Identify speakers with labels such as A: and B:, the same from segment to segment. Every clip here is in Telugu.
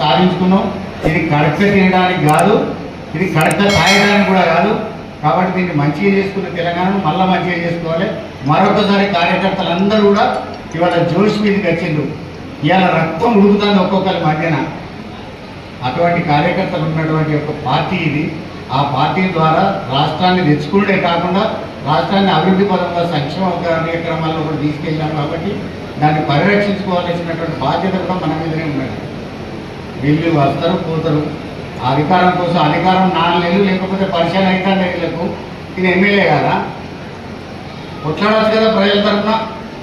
A: సాధించుకున్నాం. ఇది కడక తినడానికి కాదు ఇది కడక తాగడానికి కూడా కాదు. కాబట్టి దీన్ని మంచిగా చేసుకున్న తెలంగాణను మళ్ళీ మంచిగా చేసుకోవాలి. మరొకసారి కార్యకర్తలందరూ కూడా ఇవాళ జోష్ మీదకి వచ్చిండ్రు. ఇవాళ రక్తం ఉడుకుతుంది ఒక్కొక్కరి మధ్యన. అటువంటి కార్యకర్తలు ఉన్నటువంటి ఒక పార్టీ ఇది. ఆ పార్టీ ద్వారా రాష్ట్రాన్ని తెచ్చుకుంటే కాకుండా రాష్ట్రాన్ని అభివృద్ధి పరంగా సంక్షేమ కార్యక్రమాల్లో కూడా తీసుకెళ్ళాం కాబట్టి దాన్ని పరిరక్షించుకోవాల్సినటువంటి బాధ్యత కూడా మన మీదనే ఉన్నది. వీళ్ళు వస్తారు పోతారు. అధికారం కోసం అధికారం నాలుగు లేకపోతే పరిచయం అవుతాను వీళ్ళకు. ఇది ఎమ్మెల్యే కదా కొట్లాడచ్చు కదా ప్రజల తరఫున?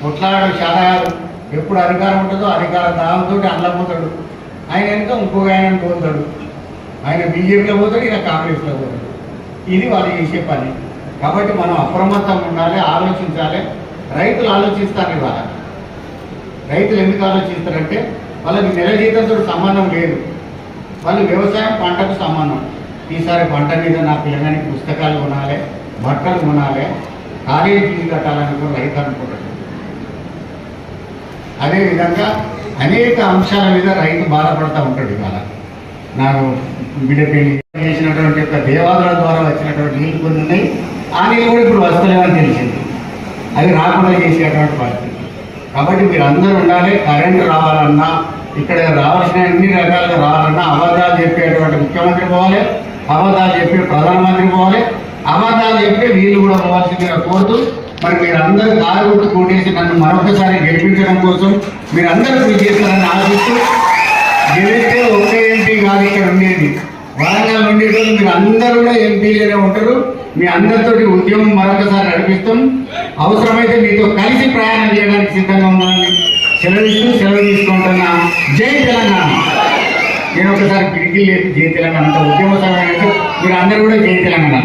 A: కొట్లాడు చాలాయాలు ఎప్పుడు అధికారం ఉంటుందో అధికారం దాంతో పోతాడు ఆయన వెనుక ఇంకొక ఆయన పోతాడు. ఆయన బీజేపీలో పోతాడు ఈయన కాంగ్రెస్లో పోతాడు. ఇది వాళ్ళు చేసే పని. కాబట్టి మనం అప్రమత్తంగా ఉండాలి ఆలోచించాలి. రైతులు ఆలోచిస్తారు ఇవాళ. రైతులు ఎందుకు ఆలోచిస్తారంటే వాళ్ళకి నెల జీతంతో సంబంధం లేదు. వాళ్ళు వ్యవసాయం పంటకు సంబంధం. ఈసారి పంట మీద నా పిల్లగానికి పుస్తకాలు కొనాలి బట్టలు కొనాలి కాలేజీ ఫీజు కట్టాలని కూడా రైతు అనుకుంటాడు. అదేవిధంగా అనేక అంశాల మీద రైతు బాధపడుతూ ఉంటాడు ఇవాళ. నాకు బిడ్డ పెళ్ళి చేసినటువంటి యొక్క దేవాలయాల ద్వారా వచ్చినటువంటి నీళ్ళు కొన్ని ఉన్నాయి. ఆ నీళ్ళు కూడా ఇప్పుడు వస్తలేవని తెలిసింది. అది రాకుండా చేసేటువంటి పరిస్థితి. కాబట్టి మీరు అందరూ ఉండాలి కరెంటు రావాలన్నా ఇక్కడ రావాల్సిన అన్ని రకాలుగా రావాలన్నా అబద్ధాలు చెప్పేటువంటి ముఖ్యమంత్రి పోవాలి అబద్ధాలు చెప్పే ప్రధానమంత్రి పోవాలి అబద్ధాలు చెప్పే వీళ్ళు కూడా పోవాల్సిందిగా కోరుతూ మరి మీరు అందరూ కారు కొట్టేసి నన్ను మరొకసారి గెలిపించడం కోసం మీరు అందరూ కృషి చేస్తారని ఆశిస్తూ గెలిస్తే ఒకే ఎంపీ కాదు ఇక్కడ ఉండేది. వరంగల్ ఉండేటోళ్ళు మీరు అందరూ కూడా ఎంపీలుగానే ఉంటారు. మీ అందరితోటి ఉద్యమం మరొకసారి నడిపిస్తాం. అవసరమైతే మీతో కలిసి ప్రయాణం చేయడానికి సిద్ధంగా ఉన్నానని సెలవిస్తూ సెలవు తీసుకుంటున్నా జై తెలంగాణ. నేను ఒకసారి కిటికీ లేదు జై తెలంగాణ. ఉద్యమ సమయం మీరు అందరూ కూడా జై తెలంగాణ.